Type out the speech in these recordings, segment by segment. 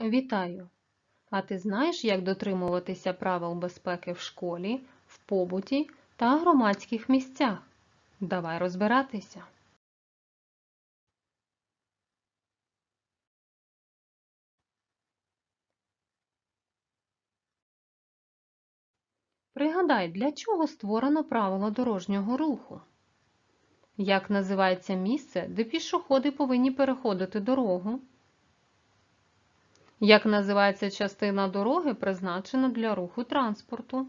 Вітаю! А ти знаєш, як дотримуватися правил безпеки в школі, в побуті та громадських місцях? Давай розбиратися. Пригадай, для чого створено правило дорожнього руху? Як називається місце, де пішоходи повинні переходити дорогу? Як називається частина дороги, призначена для руху транспорту?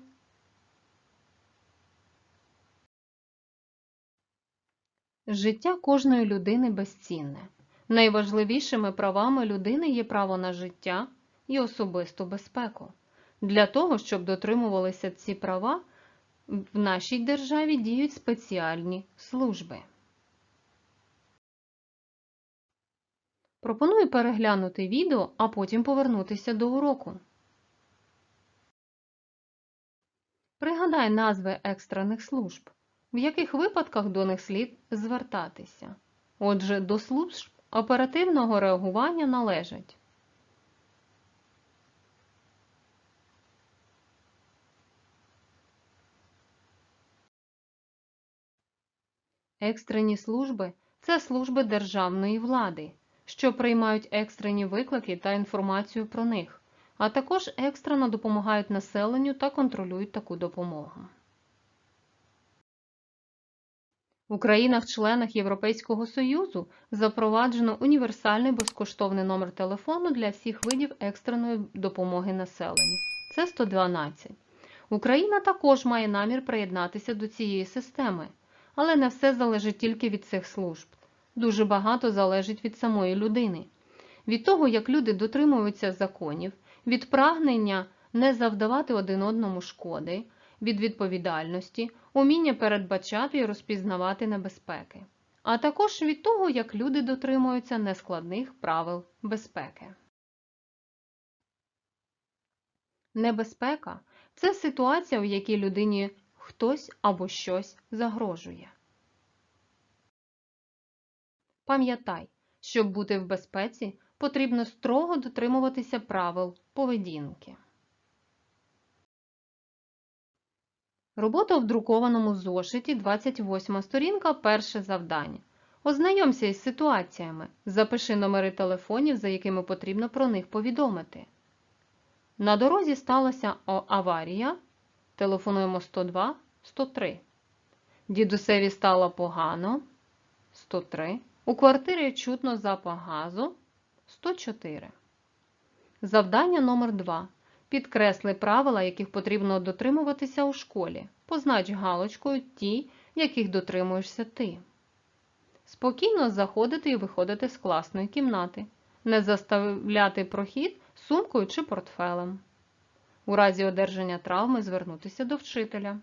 Життя кожної людини безцінне. Найважливішими правами людини є право на життя і особисту безпеку. Для того, щоб дотримувалися ці права, в нашій державі діють спеціальні служби. Пропоную переглянути відео, а потім повернутися до уроку. Пригадай назви екстрених служб, в яких випадках до них слід звертатися. Отже, до служб оперативного реагування належать Екстрені служби це служби державної влади, що приймають екстрені виклики та інформацію про них, а також екстрено допомагають населенню та контролюють таку допомогу. У країнах-членах Європейського Союзу запроваджено універсальний безкоштовний номер телефону для всіх видів екстреної допомоги населенню. Це 112. Україна також має намір приєднатися до цієї системи, але не все залежить тільки від цих служб. Дуже багато залежить від самої людини, від того, як люди дотримуються законів, від прагнення не завдавати один одному шкоди, від відповідальності, уміння передбачати і розпізнавати небезпеки, а також від того, як люди дотримуються нескладних правил безпеки. Небезпека це ситуація, в якій людині хтось або щось загрожує. Пам'ятай, щоб бути в безпеці, потрібно строго дотримуватися правил поведінки. Робота в друкованому зошиті 28 сторінка перше завдання. Ознайомся із ситуаціями. Запиши номери телефонів, за якими потрібно про них повідомити. На дорозі сталася аварія. Телефонуємо 102 103. Дідусеві стало погано 103. У квартирі чутно запах газу 104. Завдання номер 2 Підкресли правила, яких потрібно дотримуватися у школі. Познач галочкою ті, яких дотримуєшся ти. Спокійно заходити і виходити з класної кімнати. Не заставляти прохід сумкою чи портфелем. У разі одержання травми звернутися до вчителя.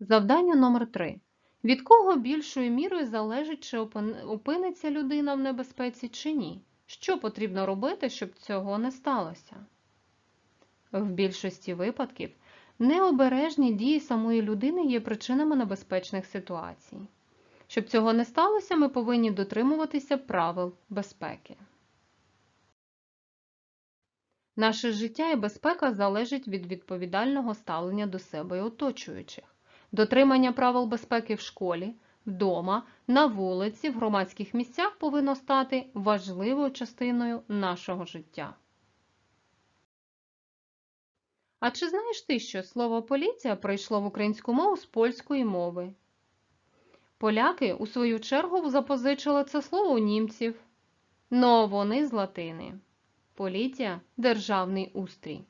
Завдання номер 3 Від кого більшою мірою залежить, чи опиниться людина в небезпеці чи ні? Що потрібно робити, щоб цього не сталося? В більшості випадків необережні дії самої людини є причинами небезпечних ситуацій. Щоб цього не сталося, ми повинні дотримуватися правил безпеки. Наше життя і безпека залежить від відповідального ставлення до себе і оточуючих. Дотримання правил безпеки в школі, вдома, на вулиці, в громадських місцях повинно стати важливою частиною нашого життя. А чи знаєш ти, що слово поліція прийшло в українську мову з польської мови? Поляки, у свою чергу, запозичили це слово у німців, но вони з латини. Поліція державний устрій.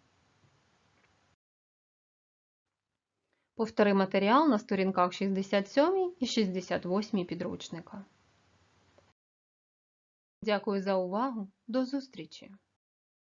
Повтори матеріал на сторінках 67 і 68 підручника. Дякую за увагу. До зустрічі!